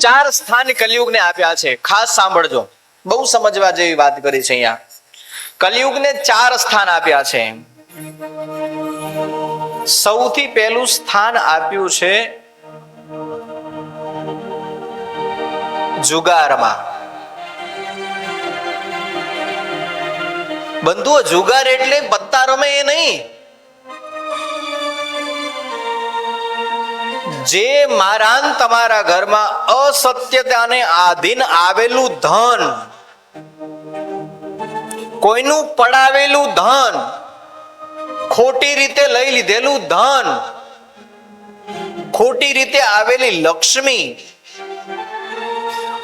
ચાર સ્થાન કલયુગને આપ્યા છે. ખાસ સાંભળજો. બહુ સમજવા જેવી વાત કરી છે અહીંયા. કલયુગને ચાર સ્થાન આપ્યા છે. સૌથી પહેલું સ્થાન આપ્યું છે જુગારમાં. બંધુઓ, જુગાર એટલે પત્તા રમે એ નહીં. જે મારાન તમારા ઘરમાં અસત્યતાને આધીન આવેલું ધન, કોઈનું પડાવેલું ધન, ખોટી રીતે લઈ લીધેલું ધન, ખોટી રીતે આવેલી લક્ષ્મી,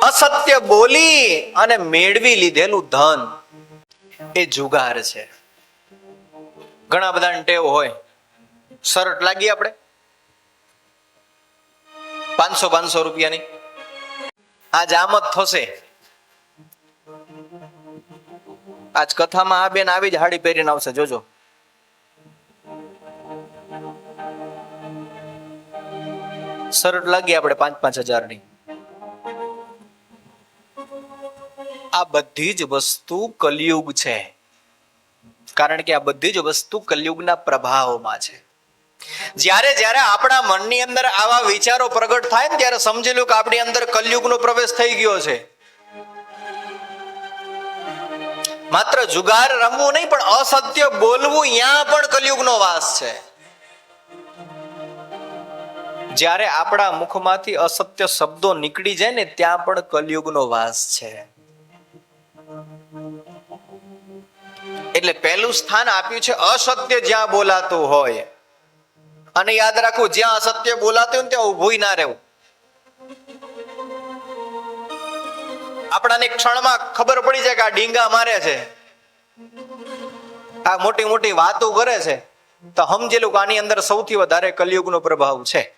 અસત્ય બોલી અને મેળવી લીધેલું ધન, એ જુગાર છે. ઘણા બધા ટેવ હોય. શરટ લાગી આપણે? પાંચસો પાંચસો રૂપિયાની. આજ આમ જ થશે. આજ કથામાં આ બેન આવી જ હાડી પહેરીને આવશે, જોજો. શરત લાગી આપણે પાંચ પાંચ હજારની. આ બધી જ વસ્તુ કલયુગ છે. કારણ કે આ બધી જ વસ્તુ કલયુગના પ્રભાવમાં છે. જ્યારે જ્યારે આપણા મનની અંદર આવા વિચારો પ્રગટ થાય ને ત્યારે સમજી કે આપણી અંદર કલયુગનો પ્રવેશ થઈ ગયો છે. માત્ર જુગાર રમવું નહીં, પણ અસત્ય બોલવું ત્યાં પણ કલયુગનો વાસ છે. જ્યારે આપણા મુખમાંથી અસત્ય શબ્દો નીકળી જાય ને, ત્યાં પણ કલયુગનો વાસ છે. એટલે પહેલું સ્થાન આપ્યું છે અસત્ય જ્યાં બોલાતું હોય. અને યાદ રાખવું, જ્યાં અસત્ય બોલાતું હોય ત્યાં ઊભું ના રહેવું. આપણાને ક્ષણમાં ખબર પડી જાય કે આ ડીંગા મારે છે. આ મોટી મોટી વાતો કરે છે. તો સમજેલું કે આની અંદર સૌથી વધારે કલયુગનો પ્રભાવ છે.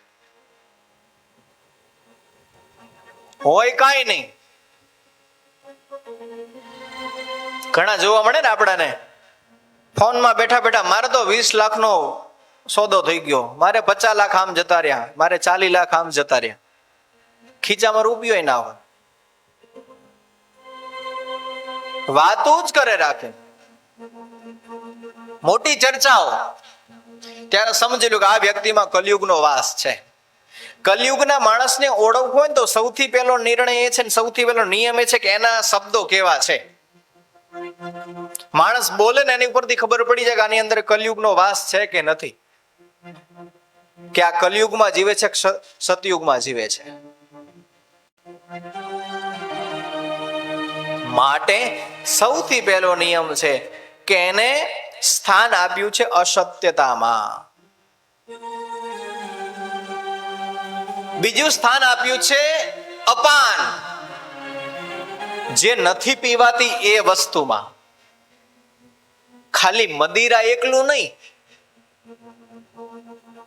હોય કાંઈ નહીં. ઘણા જોવા મળે ને આપણાને. ફોનમાં બેઠા બેઠા મારે તો વીસ લાખનો સોદો થઈ ગયો. મારે પચાસ લાખ આમ જતા રહ્યા. મારે ચાલીસ લાખ આમ જતા રહ્યા. ખીચામાં રૂપિયો ના હોય. વાતો જ કરે રાખે. મોટી ચર્ચાઓ. ત્યારે સમજેલું કે આ વ્યક્તિમાં કલયુગનો વાસ છે. કલયુગના માણસને ઓળખવો હોય તો સૌથી પહેલો નિર્ણય એ છે ને સૌથી પહેલો નિયમ એ છે કે એના શબ્દો કેવા છે. માણસ બોલે ને એની ઉપરથી ખબર પડી જાય કે આની અંદર કલયુગનો વાસ છે કે નથી. કે આ કલયુગમાં જીવે છે સતયુગમાં જીવે છે? માટે સૌથી પહેલો નિયમ છે કે એને સ્થાન આપ્યું છે અસત્યતામાં. બીજું સ્થાન આપ્યું છે અપાન, જે નથી પીવાતી એ વસ્તુમાં. ખાલી મદિરા એકલું નહીં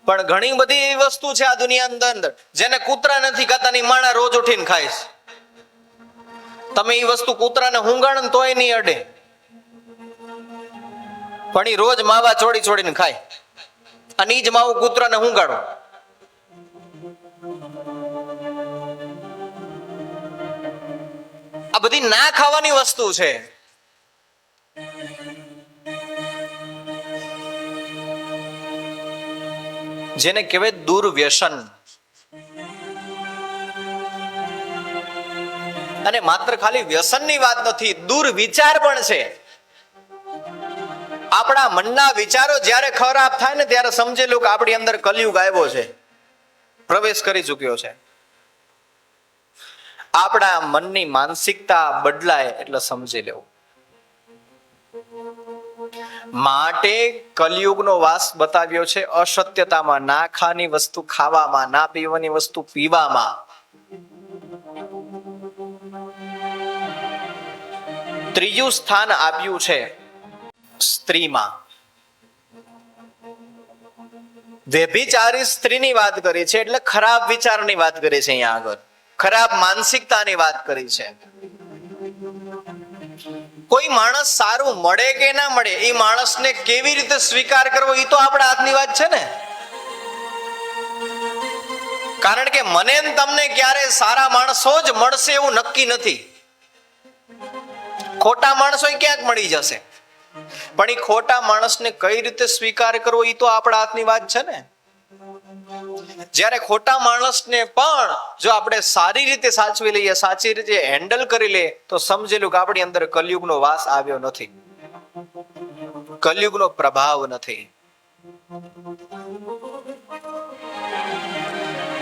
પણ ઘણી બધી એવી વસ્તુ છે આ દુનિયા અંદર જેને કૂતરા નથી ખાતા, ની માણા રોજ ઉઠીને છે. તમે એ વસ્તુ કૂતરાને હુંગાણ તોય નહીં અડે. પણ એ રોજ માવા ચોડી ચોડીને ખાય. અને એ જ માવું કૂતરાને હુંગાડો. આ બધી ના ખાવાની વસ્તુ છે. જેને કહેવાય દુર્વ્યસન. અને માત્ર ખાલી વ્યસનની વાત નથી, દુર્વિચાર પણ છે. આપણા મનના વિચારો જ્યારે ખરાબ થાય ને ત્યારે સમજેલું કે આપણી અંદર કલયુગ આવ્યો છે. પ્રવેશ કરી ચૂક્યો છે. આપણા મનની માનસિકતા બદલાય એટલે સમજી લેવું. માટે કલયુગનો વાસ બતાવ્યો છે અસત્યતામાં ના ખાની વસ્તુ ખાવામાં, ના પીવાની વસ્તુ પીવામાં. ત્રીજું સ્થાન આપ્યું છે સ્ત્રીમાં. વ્યભિચારી સ્ત્રીની વાત કરી છે, એટલે ખરાબ વિચારની વાત કરી છે અહીંયા આગળ. ખરાબ માનસિકતાની વાત કરી છે. કોઈ માણસ સારું મળે કે ના મળે, એ માણસને કેવી રીતે સ્વીકાર કરવો, એ તો આપણા હાથની વાત છે ને. કારણ કે મને તમને ક્યારે સારા માણસો જ મળશે એવું નક્કી નથી. ખોટા માણસો ક્યાંક મળી જશે. પણ એ ખોટા માણસને કઈ રીતે સ્વીકાર કરવો, એ તો આપણા હાથની વાત છે ને. જ્યારે ખોટા માણસને પણ જો આપણે સારી રીતે સાચવી લઈએ, સાચી રીતે હેન્ડલ કરી લઈએ, તો સમજેલું કે આપણી અંદર કલયુગનો વાસ આવ્યો નથી. કલયુગનો પ્રભાવ નથી.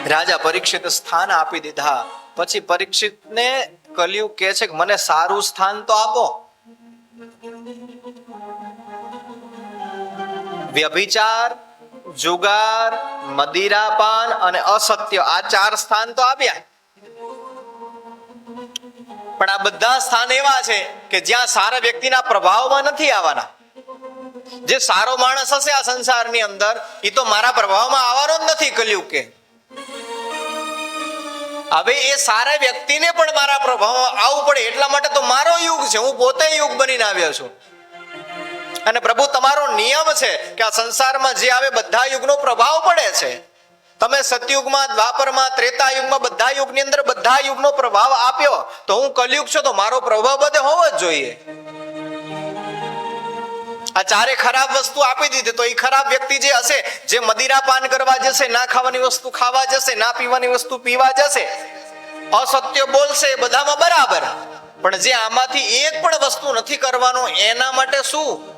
રાજા પરીક્ષિત સ્થાન આપી દીધા. પછી પરીક્ષિતને કલયુગ કે છે કે મને સારું સ્થાન તો આપો. વ્યભિચાર જુગાર, મદિરાપાન અને અસત્ય. આ ચાર સ્થાન તો આપ્યા. પણ આ બધા સ્થાન એવા છે કે જ્યાં સારા વ્યક્તિના પ્રભાવમાં નથી આવવાના. જે સારો માણસ હશે આ સંસારની અંદર એ તો મારા પ્રભાવમાં આવવાનો જ નથી કલયુગ કે. હવે એ સારા વ્યક્તિને પણ મારા પ્રભાવમાં આવવું પડે એટલા માટે તો મારો યુગ છે. હું પોતે યુગ બનીને આવ્યો છું. અને પ્રભુ, તમારો નિયમ છે કે આ સંસારમાં જે આવે બધા યુગનો પ્રભાવ પડે છે. તમે સતયુગમાં, દ્વાપરમાં ત્રેતા યુગમાં બધા યુગની અંદર બધા યુગનો પ્રભાવ આપ્યો, તો હું કલયુગ છું, તો મારો પ્રભાવ બધે હોવો જ જોઈએ. આ ચારે ખરાબ વસ્તુ આપી દીધી, તો એ ખરાબ વ્યક્તિ જે હશે, જે મદિરા પાન કરવા જશે, ના ખાવાની વસ્તુ ખાવા જશે, ના પીવાની વસ્તુ પીવા જશે, અસત્ય બોલશે બધામાં બરાબર. પણ જે આમાંથી એક પણ વસ્તુ નથી કરવાનું, એના માટે શું?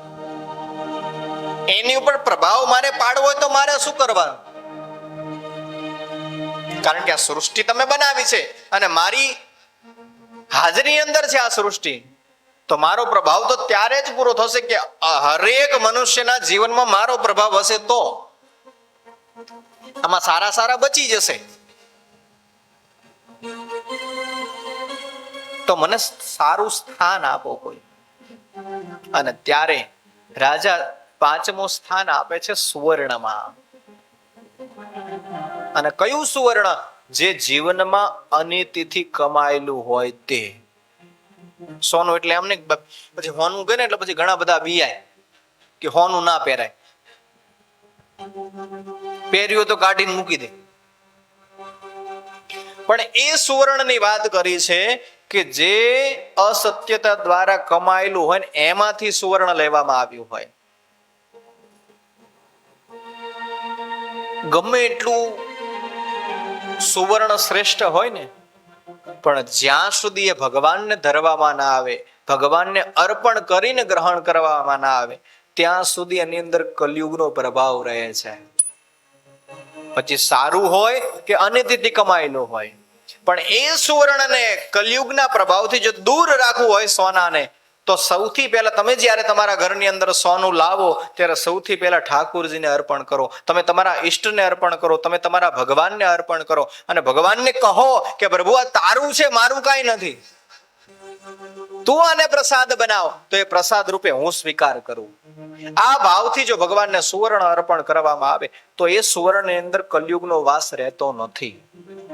એની ઉપર પ્રભાવ મારે પાડવો હોય તો મારે શું કરવાનું? કારણ કે આ સૃષ્ટિ તમે બનાવી છે અને મારી હાજરી અંદર છે આ સૃષ્ટિ. તો મારો પ્રભાવ તો ત્યારે જ પૂરો થશે કે હરેક મનુષ્યના જીવનમાં મારો પ્રભાવ હશે તો. આમાં સારા સારા બચી જશે. તો મને સારું સ્થાન આપો કોઈ. અને ત્યારે રાજા પાંચમું સ્થાન આપે છે સુવર્ણમાં. અને કયું સુવર્ણ? જે જીવનમાં અનિતિથી કમાયેલું હોય તે. સોનું એટલે એમને પછી હોનું ગણે એટલે પછી ઘણા બધા બીયાય કે હોનું ના પહેરાય. પહેર્યું તો કાઢીને મૂકી દે. પણ એ સુવર્ણની વાત કરી છે કે જે અસત્યતા દ્વારા કમાયેલું હોય ને એમાંથી સુવર્ણ લેવામાં આવ્યું હોય. ગમે એટલું સુવર્ણ શ્રેષ્ઠ હોય ને, પણ જ્યાં સુધી એ ભગવાનને ધરવામાં ના આવે, ભગવાનને અર્પણ કરીને ગ્રહણ કરવામાં ના આવે, ત્યાં સુધી એની અંદર કલયુગનો પ્રભાવ રહે છે. પછી સારું હોય કે અનિતિથી કમાયેલું હોય. પણ એ સુવર્ણને કલયુગના પ્રભાવથી જો દૂર રાખવું હોય સોનાને તો સૌથી પહેલા તમે જ્યારે તમારા ઘરની અંદર સોનું લાવો, ત્યારે સૌથી પહેલા ઠાકુરજીને અર્પણ કરો. તમે તમારા ઈષ્ટને અર્પણ કરો, તમે તમારા ભગવાનને અર્પણ કરો. અને ભગવાનને કહો કે, પ્રભુ, આ તારું છે, મારું કાંઈ નથી. તું આને પ્રસાદ બનાવ. તો એ પ્રસાદ રૂપે હું સ્વીકાર કરું. આ ભાવથી જો ભગવાનને સુવર્ણ અર્પણ કરવામાં આવે, તો એ સુવર્ણની અંદર કલયુગનો વાસ રહેતો નથી.